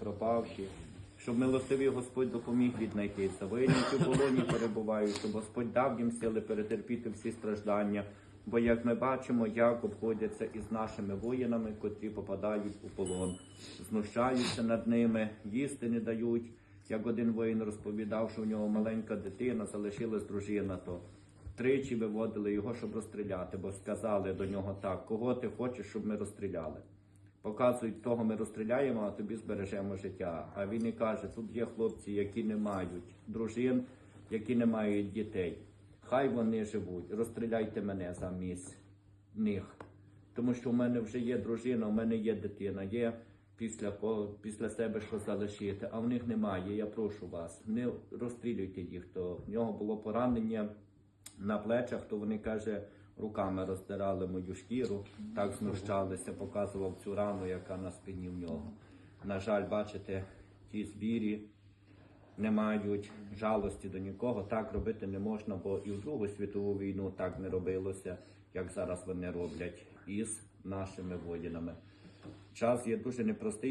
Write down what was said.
пропавші, щоб милостивий Господь допоміг віднайтися. Воїни, які в полоні перебувають, щоб Господь дав їм сили перетерпіти всі страждання. Бо як ми бачимо, як обходяться із нашими воїнами, котрі попадають у полон, знущаються над ними, їсти не дають. Як один воїн розповідав, що у нього маленька дитина, залишилась дружина, то тричі виводили його, щоб розстріляти, бо сказали до нього так, кого ти хочеш, щоб ми розстріляли. Показують, того ми розстріляємо, а тобі збережемо життя. А він і каже: тут є хлопці, які не мають дружин, які не мають дітей. Хай вони живуть, розстріляйте мене замість них. Тому що в мене вже є дружина, у мене є дитина, є після, після себе що залишити, а в них немає. Я прошу вас, не розстрілюйте їх. То в нього було поранення на плечах, то вони каже, руками роздирали мою шкіру, так знущалися, показував цю рану, яка на спині в нього. На жаль, бачите, ті звірі не мають жалості до нікого. Так робити не можна, бо і в Другу світову війну так не робилося, як зараз вони роблять із нашими воїнами. Час є дуже непростий.